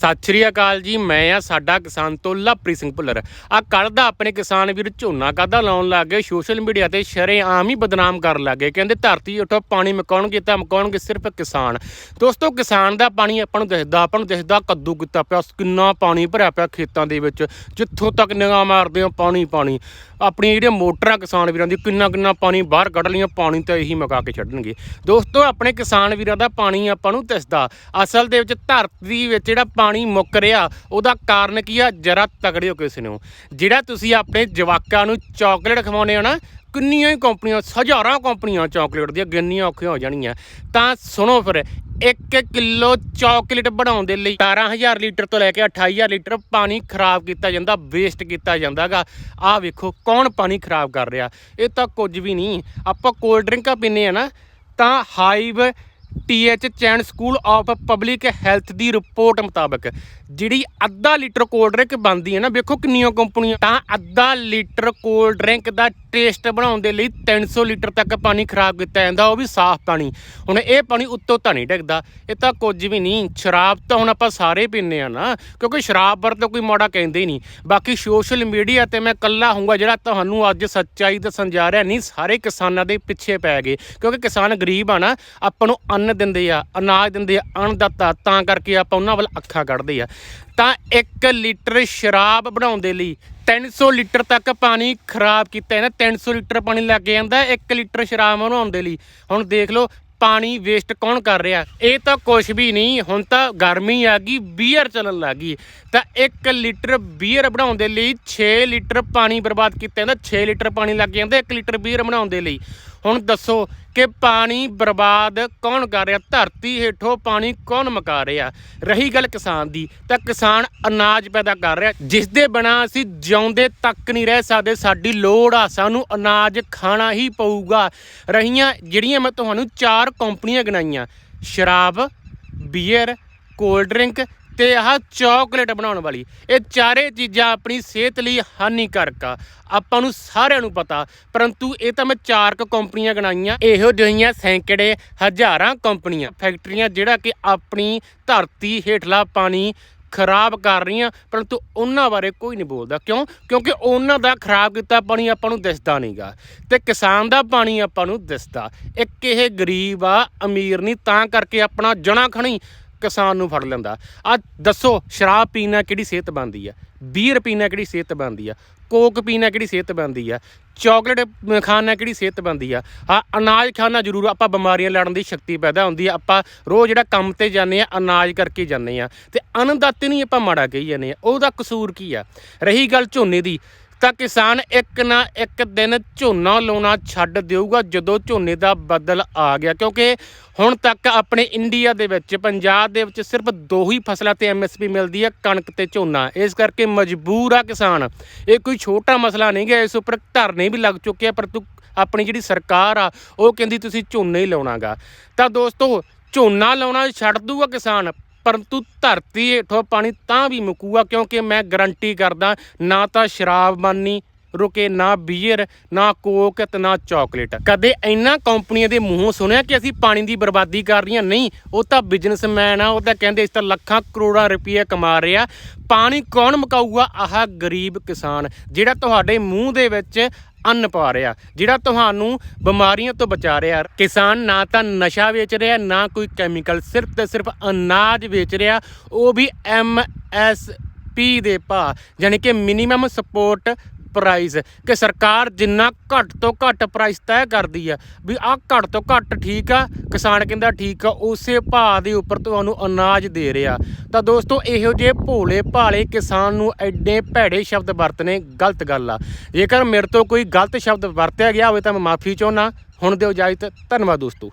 ਸਤਿ ਸ਼੍ਰੀ ਅਕਾਲ ਜੀ, ਮੈਂ ਆ ਸਾਡਾ ਕਿਸਾਨ ਤੋਂ ਲਵਪ੍ਰੀਤ ਸਿੰਘ ਭੁੱਲਰ। ਆ ਕੱਲ ਦਾ ਆਪਣੇ ਕਿਸਾਨ ਵੀਰ ਝੋਨਾ ਕਾਦਾ ਲਾਉਣ ਲੱਗ ਗਏ ਸੋਸ਼ਲ ਮੀਡੀਆ ਤੇ ਸ਼ਰੇਆਮ ਹੀ ਬਦਨਾਮ ਕਰਨ ਲੱਗ। ਗਏ ਕਹਿੰਦੇ ਧਰਤੀ ਉੱਠੋ, ਪਾਣੀ ਮਕਾਉਣਗੇ ਤਾਂ ਮਕਾਉਣਗੇ ਸਿਰਫ ਕਿਸਾਨ। ਦੋਸਤੋ, ਕਿਸਾਨ ਦਾ ਪਾਣੀ ਆਪਾਂ ਨੂੰ ਦਿਸਦਾ, ਆਪਾਂ ਨੂੰ ਦਿਸਦਾ ਕੱਦੂ ਕੀਤਾ ਪਿਆ, ਕਿੰਨਾ ਪਾਣੀ ਭਰਿਆ ਪਿਆ ਖੇਤਾਂ ਦੇ ਵਿੱਚ। ਜਿੱਥੋਂ ਤੱਕ ਨਿਗਾਹ ਮਾਰਦੇ ਹੋ, ਪਾਣੀ ਪਾਣੀ। ਆਪਣੀਆਂ ਜਿਹੜੀਆਂ ਮੋਟਰਾਂ ਕਿਸਾਨ ਵੀਰਾਂ ਦੀ, ਕਿੰਨਾ ਕਿੰਨਾ ਪਾਣੀ ਬਾਹਰ ਕੱਢ ਲਈਆਂ, ਪਾਣੀ ਤਾਂ ਇਹੀ ਮਗਾ ਕੇ ਛੱਡਣਗੇ। ਦੋਸਤੋ, ਆਪਣੇ ਕਿਸਾਨ ਵੀਰਾਂ ਦਾ ਪਾਣੀ ਆਪਾਂ ਨੂੰ ਦਿਸਦਾ। ਅਸਲ ਦੇ ਵਿੱਚ ਧਰਤੀ ਵਿੱਚ ਜਿਹੜਾ ਪਾਣੀ ਮੁੱਕ ਰਿਹਾ, ਉਹਦਾ ਕਾਰਨ ਕੀ ਆ? ਜਰਾ ਤਗੜੇ ਹੋ ਕਿਸੇ ਨੂੰ ਜਿਹੜਾ ਤੁਸੀਂ ਆਪਣੇ ਜਵਾਕਾਂ ਨੂੰ ਚਾਕਲੇਟ ਖਵਾਉਨੇ ਹੋ ਨਾ ਕਿੰਨੀਆਂ ਹੀ ਕੰਪਨੀਆਂ, ਹਜ਼ਾਰਾਂ ਕੰਪਨੀਆਂ ਚਾਕਲੇਟ ਦੀਆਂ ਗਿਣਨੀਆਂ ਔਖੀਆਂ ਹੋ ਜਾਣੀਆਂ। ਤਾਂ ਸੁਣੋ ਫਿਰ 1 ਕਿਲੋ ਚਾਕਲੇਟ ਬਣਾਉਣ ਦੇ ਲਈ 18000 ਲੀਟਰ ਤੋਂ ਲੈ ਕੇ 28000 ਲੀਟਰ ਪਾਣੀ ਖਰਾਬ ਕੀਤਾ ਜਾਂਦਾ ਵੇਸਟ ਕੀਤਾ ਜਾਂਦਾਗਾ ਆਹ ਵੇਖੋ ਕੌਣ ਪਾਣੀ ਖਰਾਬ ਕਰ ਰਿਹਾ। ਇਹ ਤਾਂ ਕੁਝ ਵੀ ਨਹੀਂ। ਆਪਾਂ ਕੋਲਡ ਡਰਿੰਕਾਂ ਪੀਂਦੇ ਆ ਨਾ, ਤਾਂ ਹਾਈਵ TH Chan school of public health the report ਮੁਤਾਬਕ ਜਿਹੜੀ ਅੱਧਾ ਲੀਟਰ ਕੋਲਡ ਡਰਿੰਕ ਬਣਦੀ ਹੈ ਨਾ, ਵੇਖੋ ਕਿੰਨੀਆਂ ਕੰਪਨੀਆਂ, ਤਾਂ ਅੱਧਾ ਲੀਟਰ ਕੋਲਡ ਡਰਿੰਕ ਦਾ ਟੇਸਟ ਬਣਾਉਣ ਦੇ ਲਈ 300 ਲੀਟਰ ਤੱਕ ਪਾਣੀ ਖਰਾਬ ਕੀਤਾ ਜਾਂਦਾ, ਉਹ ਵੀ ਸਾਫ਼ ਪਾਣੀ। ਹੁਣ ਇਹ ਪਾਣੀ ਉੱਤੋਂ ਤਾਂ ਨਹੀਂ ਡਿੱਗਦਾ, ਇਹ ਤਾਂ ਕੁਝ ਵੀ ਨਹੀਂ। ਸ਼ਰਾਬ ਤਾਂ ਹੁਣ ਆਪਾਂ ਸਾਰੇ ਪੀਂਦੇ ਆ ਨਾ, ਕਿਉਂਕਿ ਸ਼ਰਾਬ ਵਰ ਤਾਂ ਕੋਈ ਮਾੜਾ ਕਹਿੰਦੇ ਹੀ ਨਹੀਂ। ਬਾਕੀ ਸੋਸ਼ਲ ਮੀਡੀਆ ਤੇ ਮੈਂ ਕੱਲਾ ਹੋਊਗਾ ਜਿਹੜਾ ਤੁਹਾਨੂੰ ਅੱਜ ਸੱਚਾਈ ਦੱਸਣ ਜਾ ਰਿਹਾ, ਨਹੀਂ, ਸਾਰੇ ਕਿਸਾਨਾਂ ਦੇ ਪਿੱਛੇ ਪੈ ਗਏ। ਕਿਉਂਕਿ ਕਿਸਾਨ ਗਰੀਬ ਆ ਨਾ, ਆਪਾਂ ਨੂੰ ਅੰਨ ਦਿੰਦੇ ਆ, ਅਨਾਜ ਦਿੰਦੇ ਆ, ਅਣਦਾਤਾ, ਤਾਂ ਕਰਕੇ ਆਪਾਂ ਉਹਨਾਂ ਵੱਲ ਅੱਖਾਂ ਕੱਢਦੇ ਆ। ਤਾਂ 1 ਲੀਟਰ ਸ਼ਰਾਬ ਬਣਾਉਣ ਦੇ ਲਈ 300 ਲੀਟਰ ਤੱਕ ਪਾਣੀ ਖਰਾਬ ਕੀਤਾ ਹੈ ਨਾ 300 ਲੀਟਰ ਪਾਣੀ ਲੱਗ ਜਾਂਦਾ 1 ਲੀਟਰ ਸ਼ਰਾਬ ਬਣਾਉਣ ਦੇ ਲਈ। ਹੁਣ ਦੇਖ ਲਓ, ਪਾਣੀ ਵੇਸਟ ਕੌਣ ਕਰ ਰਿਹਾ? ਇਹ ਤਾਂ ਕੁਝ ਵੀ ਨਹੀਂ, ਹੁਣ ਤਾਂ ਗਰਮੀ ਆ ਗਈ ਬੀਅਰ ਚੱਲਣ ਲੱਗ ਗਈ। ਤਾਂ 1 ਲੀਟਰ ਬੀਅਰ ਬਣਾਉਣ ਦੇ ਲਈ 6 ਲੀਟਰ ਪਾਣੀ ਬਰਬਾਦ ਕੀਤਾ ਜਾਂਦਾ 6 ਲੀਟਰ ਪਾਣੀ ਲੱਗ ਜਾਂਦਾ 1 ਲੀਟਰ ਬੀਅਰ ਬਣਾਉਣ ਦੇ ਲਈ। ਹੁਣ ਦੱਸੋ ਕਿ ਪਾਣੀ ਬਰਬਾਦ ਕੌਣ ਕਰ ਰਿਹਾ? ਧਰਤੀ ਹੇਠੋਂ ਪਾਣੀ ਕੌਣ ਮਕਾ ਰਿਹਾ? ਰਹੀ ਗੱਲ ਕਿਸਾਨ ਦੀ, ਤਾਂ ਕਿਸਾਨ ਅਨਾਜ ਪੈਦਾ ਕਰ ਰਿਹਾ। ਜਿਸ ਦੇ ਬਿਨਾਂ ਅਸੀਂ ਜਿਉਂਦੇ ਤੱਕ ਨਹੀਂ ਰਹਿ ਸਕਦੇ, ਸਾਡੀ ਲੋੜ ਆ, ਸਾਨੂੰ ਅਨਾਜ ਖਾਣਾ ਹੀ ਪਊਗਾ। ਰਹੀਆਂ ਜਿਹੜੀਆਂ ਮੈਂ ਤੁਹਾਨੂੰ ਚਾਰ ਕੰਪਨੀਆਂ ਗਿਣਾਈਆਂ, ਸ਼ਰਾਬ, ਬੀਅਰ, ਕੋਲਡ ਡਰਿੰਕ ਤੇ ਆਹ ਚਾਕਲੇਟ ਬਣਾਉਣ ਵਾਲੀ। ਇਹ ਚਾਰੇ ਚੀਜ਼ਾਂ ਆਪਣੀ ਸਿਹਤ ਲਈ ਹਾਨੀਕਾਰਕ ਆ। ਆਪਾਂ ਨੂੰ ਸਾਰਿਆਂ ਨੂੰ ਪਤਾ, ਪਰੰਤੂ ਇਹ ਤਾਂ ਮੈਂ ਚਾਰ ਕੁ ਕੰਪਨੀਆਂ ਗਣਾਈਆਂ, ਇਹੋ ਜਿਹੀਆਂ ਸੈਂਕੜੇ ਹਜ਼ਾਰਾਂ ਕੰਪਨੀਆਂ, ਫੈਕਟਰੀਆਂ ਜਿਹੜਾ ਕਿ ਆਪਣੀ ਧਰਤੀ ਹੇਠਲਾ ਪਾਣੀ ਖਰਾਬ ਕਰ ਰਹੀਆਂ, ਪਰੰਤੂ ਉਹਨਾਂ ਬਾਰੇ ਕੋਈ ਨਹੀਂ ਬੋਲਦਾ। ਕਿਉਂ? ਕਿਉਂਕਿ ਉਹਨਾਂ ਦਾ ਖਰਾਬ ਕੀਤਾ ਪਾਣੀ ਆਪਾਂ ਨੂੰ ਦਿਸਦਾ ਨਹੀਂਗਾ। ਤੇ ਕਿਸਾਨ ਦਾ ਪਾਣੀ ਆਪਾਂ ਨੂੰ ਦਿਸਦਾ। ਇੱਕ ਇਹ ਗਰੀਬ ਆ, ਅਮੀਰ ਨਹੀਂ, ਤਾਂ ਕਰਕੇ ਆਪਣਾ ਜਣਾ ਖਣੀ। ਕਿਸਾਨ ਨੂੰ ਫੜ ਲੈਂਦਾ। ਆ ਦੱਸੋ, ਸ਼ਰਾਬ ਪੀਣਾ ਕਿਹੜੀ ਸਿਹਤ ਬਣਦੀ ਆ? ਬੀਅਰ ਪੀਣਾ ਕਿਹੜੀ ਸਿਹਤ ਬਣਦੀ ਆ? ਕੋਕ ਪੀਣਾ ਕਿਹੜੀ ਸਿਹਤ ਬਣਦੀ ਆ? ਚਾਕਲੇਟ ਖਾਣਾ ਕਿਹੜੀ ਸਿਹਤ ਬਣਦੀ ਆ? ਆ ਅਨਾਜ ਖਾਣਾ ਜ਼ਰੂਰ ਆਪਾਂ ਬਿਮਾਰੀਆਂ ਲੜਨ ਦੀ ਸ਼ਕਤੀ ਪੈਦਾ ਹੁੰਦੀ ਆ। ਆਪਾਂ ਰੋਜ਼ ਜਿਹੜਾ ਕੰਮ ਤੇ ਜਾਂਦੇ ਆ, ਅਨਾਜ ਕਰਕੇ ਜਾਂਦੇ ਆ। ਤੇ ਅਨੰਦਾਤੇ ਨਹੀਂ ਆਪਾਂ ਮਾੜਾ ਕਹੀ ਜਾਂਦੇ ਆ। ਉਹਦਾ ਕਸੂਰ ਕੀ ਆ? ਰਹੀ ਗੱਲ ਝੋਨੇ ਦੀ। ਤਾਂ ਕਿਸਾਨ ਇੱਕ ਨਾ ਇੱਕ ਦਿਨ ਝੋਨਾ ਲਾਉਣਾ ਛੱਡ ਦੇਊਗਾ ਜਦੋਂ ਝੋਨੇ ਦਾ ਬਦਲ ਆ ਗਿਆ। ਕਿਉਂਕਿ ਹੁਣ ਤੱਕ ਆਪਣੇ ਇੰਡੀਆ ਦੇ ਵਿੱਚ, ਪੰਜਾਬ ਦੇ ਵਿੱਚ ਸਿਰਫ ਦੋ ਹੀ ਫਸਲਾਂ ਤੇ ਐਮਐਸਪੀ ਮਿਲਦੀ ਹੈ, ਕਣਕ ਤੇ ਝੋਨਾ। ਇਸ ਕਰਕੇ ਮਜਬੂਰ ਆ ਕਿਸਾਨ। ਇਹ ਕੋਈ ਛੋਟਾ ਮਸਲਾ ਨਹੀਂ ਗਿਆ, ਇਸ ਉੱਪਰ ਧਰਨੇ ਵੀ ਲੱਗ ਚੁੱਕੇ ਆ ਪਰੰਤੂ ਆਪਣੀ ਜਿਹੜੀ ਸਰਕਾਰ ਆ, ਉਹ ਕਹਿੰਦੀ ਤੁਸੀਂ ਝੋਨਾ ਹੀ ਲਾਉਣਾਗਾ। ਤਾਂ ਦੋਸਤੋ, ਝੋਨਾ ਲਾਉਣਾ ਛੱਡ ਦੂਗਾ ਕਿਸਾਨ। ਪਰੰਤੂ ਧਰਤੀ ਹੇਠੋਂ ਪਾਣੀ ਤਾਂ ਵੀ ਮੁੱਕੂਗਾ ਕਿਉਂਕਿ ਮੈਂ ਗਰੰਟੀ ਕਰਦਾ ਨਾ ਤਾਂ ਸ਼ਰਾਬ ਰੁਕੇ, ਨਾ ਬੀਅਰ ਨਾ ਕੋਕ ਤੇ ਨਾ ਚਾਕਲੇਟ ਕਦੇ ਇੰਨਾ ਕੰਪਨੀਆਂ ਦੇ ਮੂੰਹੋਂ ਸੁਣਿਆ ਕਿ ਅਸੀਂ ਪਾਣੀ ਦੀ ਬਰਬਾਦੀ ਕਰ ਰਹੀਆਂ? ਨਹੀਂ, ਉਹ ਤਾਂ ਬਿਜ਼ਨਸਮੈਨ ਆ, ਉਹ ਤਾਂ ਕਹਿੰਦੇ ਇਸ ਤਾਂ ਲੱਖਾਂ ਕਰੋੜਾਂ ਰੁਪਏ ਕਮਾ ਰਿਹਾ ਪਾਣੀ ਕੌਣ ਮਕਾਊਗਾ? ਆਹ ਗਰੀਬ ਕਿਸਾਨ, ਜਿਹੜਾ ਤੁਹਾਡੇ ਮੂੰਹ ਦੇ ਵਿੱਚ ਅੰਨ ਪਾ ਰਿਹਾ, ਜਿਹੜਾ ਤੁਹਾਨੂੰ ਬਿਮਾਰੀਆਂ ਤੋਂ ਬਚਾ ਰਿਹਾ। ਕਿਸਾਨ ਨਾ ਤਾਂ ਨਸ਼ਾ ਵੇਚ ਰਿਹਾ, ਨਾ ਕੋਈ ਕੈਮੀਕਲ ਸਿਰਫ ਤੇ ਸਿਰਫ ਅਨਾਜ ਵੇਚ ਰਿਹਾ, ਉਹ ਵੀ ਐਮ ਐਸ ਪੀ ਦੇ ਭਾਅ ਯਾਨੀ ਕਿ ਮਿਨੀਮਮ ਸਪੋਰਟ ਪ੍ਰਾਈਸ ਕਿ ਸਰਕਾਰ ਜਿੰਨਾ ਘੱਟ ਤੋਂ ਘੱਟ ਪ੍ਰਾਈਸ ਤੈਅ ਕਰਦੀ ਆ ਵੀ ਆਹ ਘੱਟ ਤੋਂ ਘੱਟ ਠੀਕ ਆ, ਕਿਸਾਨ ਕਹਿੰਦਾ ਠੀਕ ਆ, ਉਸੇ ਭਾਅ ਦੇ ਉੱਪਰ ਤੁਹਾਨੂੰ ਅਨਾਜ ਦੇ ਰਿਹਾ। ਤਾਂ ਦੋਸਤੋ, ਇਹੋ ਜਿਹੇ ਭੋਲੇ ਭਾਲੇ ਕਿਸਾਨ ਨੂੰ ਐਡੇ ਭੈੜੇ ਸ਼ਬਦ ਵਰਤਨੇ ਗਲਤ ਗੱਲ ਆ। ਜੇਕਰ ਮੇਰੇ ਤੋਂ ਕੋਈ ਗਲਤ ਸ਼ਬਦ ਵਰਤਿਆ ਗਿਆ ਹੋਵੇ ਤਾਂ ਮੈਂ ਮਾਫੀ ਚਾਹੁੰਦਾ। ਹੁਣ ਦਿਓ ਇਜਾਜ਼ਤ। ਧੰਨਵਾਦ ਦੋਸਤੋ।